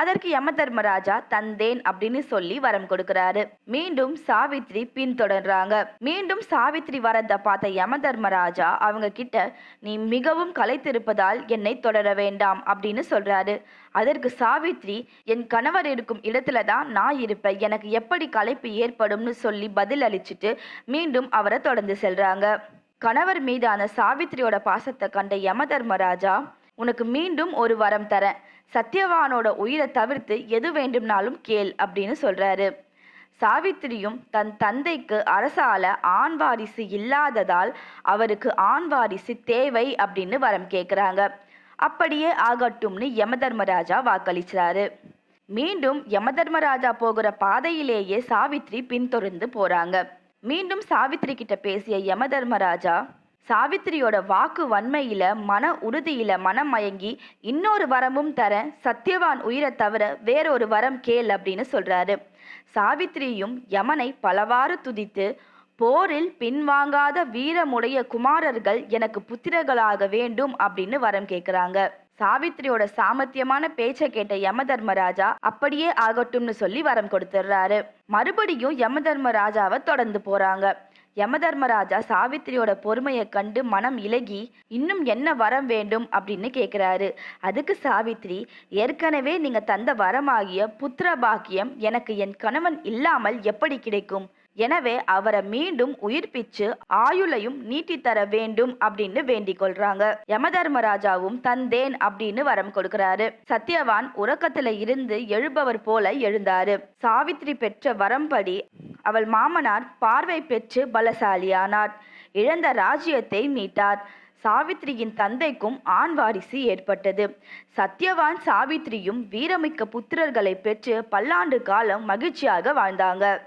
அதற்கு யம தர்மராஜா தந்தேன் அப்படின்னு சொல்லி வரம் கொடுக்கிறாரு. மீண்டும் சாவித்ரி பின்தொடர்றாங்க. மீண்டும் சாவித்ரி வரத பார்த்த யம தர்மராஜா அவங்க கிட்ட நீ மிகவும் கலைத்திருப்பதால் என்னை தொடர வேண்டாம் அப்படின்னு சொல்றாரு. அதற்கு சாவித்ரி என் கணவர் இருக்கும் இடத்துல தான் நான் இருப்பேன். எனக்கு எப்படி கலைப்பு ஏற்படும்னு சொல்லி பதில் அளிச்சுட்டு மீண்டும் அவரை தொடர்ந்து செல்றாங்க. கணவர் மீதான சாவித்ரியோட பாசத்தை கண்ட யம தர்மராஜா உனக்கு மீண்டும் ஒரு வரம் தரேன். சத்யவானோட உயிரை தவிர்த்து எது வேண்டும்னாலும் கேள் அப்படின்னு சொல்றாரு. சாவித்திரியும் தன் தந்தைக்கு அரசால ஆண் வாரிசு இல்லாததால் அவருக்கு ஆண் வாரிசு தேவை அப்படின்னு வரம் கேட்குறாங்க அப்படியே ஆகட்டும்னு யமதர்மராஜா வாக்களிச்சாரு. மீண்டும் யமதர்மராஜா போகிற பாதையிலேயே சாவித்ரி பின்தொடர்ந்து போறாங்க. மீண்டும் சாவித்ரி கிட்ட பேசிய யமதர்மராஜா சாவித்திரியோட வாக்கு வன்மையில மன உறுதியில மனம் மயங்கி இன்னொரு வரமும் தர சத்யவான் உயிரை தவிர வேறொரு வரம் கேள் அப்படின்னு சொல்றாரு. சாவித்திரியும் யமனை பலவாறு துதித்து போரில் பின்வாங்காத வீரமுடைய குமாரர்கள் எனக்கு புத்திரர்களாக வேண்டும் அப்படின்னு வரம் கேட்குறாங்க சாவித்திரியோட சாமர்த்தியமான பேச்சை கேட்ட யம தர்மராஜா அப்படியே ஆகட்டும்னு சொல்லி வரம் கொடுத்துட்றாரு மறுபடியும் யம தர்மராஜாவை தொடர்ந்து போறாங்க. யமதர்மராஜா சாவித்திரியோட பொறுமையை கண்டு மனம் இலகி இன்னும் என்ன வரம் வேண்டும்? அப்படின்னு கேட்குறாரு அதுக்கு சாவித்ரி ஏற்கனவே நீங்கள் தந்த வரமாகிய புத்திர பாக்கியம் எனக்கு என் கணவன் இல்லாமல் எப்படி கிடைக்கும்? எனவே அவரை மீண்டும் உயிர்ப்பிச்சு ஆயுளையும் நீட்டித்தர வேண்டும் அப்படின்னு வேண்டிக் கொள்றாங்க. யமதர்மராஜாவும் தந்தேன் அப்படின்னு வரம் கொடுக்கிறாரு. சத்யவான் உறக்கத்துல இருந்து எழுபவர் போல எழுந்தாரு. சாவித்ரி பெற்ற வரம்படி அவள் மாமனார் பார்வை பெற்று பலசாலியானார். இழந்த ராஜ்யத்தை மீட்டார். சாவித்ரியின் தந்தைக்கும் ஆண் வாரிசு ஏற்பட்டது. சத்யவான் சாவித்ரியும் வீரமிக்க புத்திரர்களை பெற்று பல்லாண்டு காலம் மகிழ்ச்சியாக வாழ்ந்தாங்க.